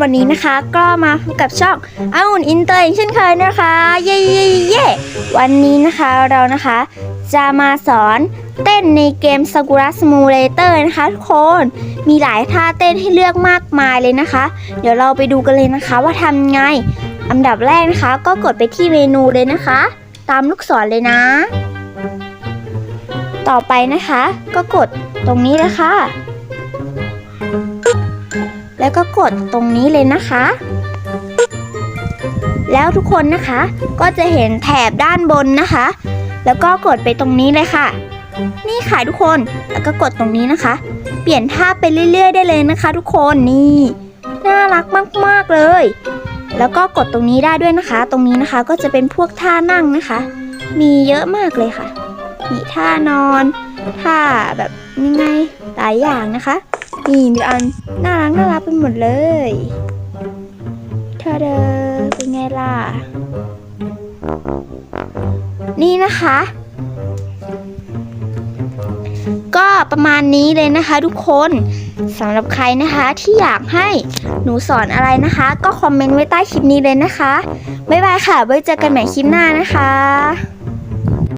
วันนี้นะคะ ก็มาพบกับช่องอาอุ่นอินเตอร์เช่นเคยนะคะ เย่เย่เย่วันนี้นะคะเรานะคะ จะมาสอนเต้นในเกม Sakura Simulator นะคะทุกคนมีหลายท่าเต้นให้เลือกมากมายเลยนะคะ เดี๋ยวเราไปดูกันเลยนะคะว่าทำไง อันดับแรกนะคะ ก็กดไปที่เมนูเลยนะคะ ตามลูกศรเลยนะ ต่อไปนะคะ ก็กดตรงนี้เลยค่ะ แล้วก็กดตรงนี้เลยนะคะ แล้วทุกคนนะคะก็จะเห็นแถบด้านบนนะคะ แล้วก็กดไปตรงนี้เลยค่ะ นี่ค่ะทุกคนแล้วก็กดตรงนี้นะคะ เปลี่ยนท่าไปเรื่อย ๆ ได้เลยนะคะ ทุกคนนี่น่ารักมากๆเลย แล้วก็กดตรงนี้ได้ด้วยนะคะ ตรงนี้นะคะก็จะเป็นพวกท่านั่งนะคะ มีเยอะมากเลยค่ะ มีท่านอน ท่าแบบยังไงหลายอย่างนะคะ นี่มีอันน่ารักน่ารักไปหมดเลยเธอเดอเป็นไงล่ะ นี่นะคะ ก็ประมาณนี้เลยนะคะทุกคนสำหรับใครนะคะที่อยากให้หนูสอนอะไรนะคะ ก็คอมเมนต์ไว้ใต้คลิปนี้เลยนะคะ บ๊ายบายค่ะ ไว้เจอกันใหม่คลิปหน้านะคะ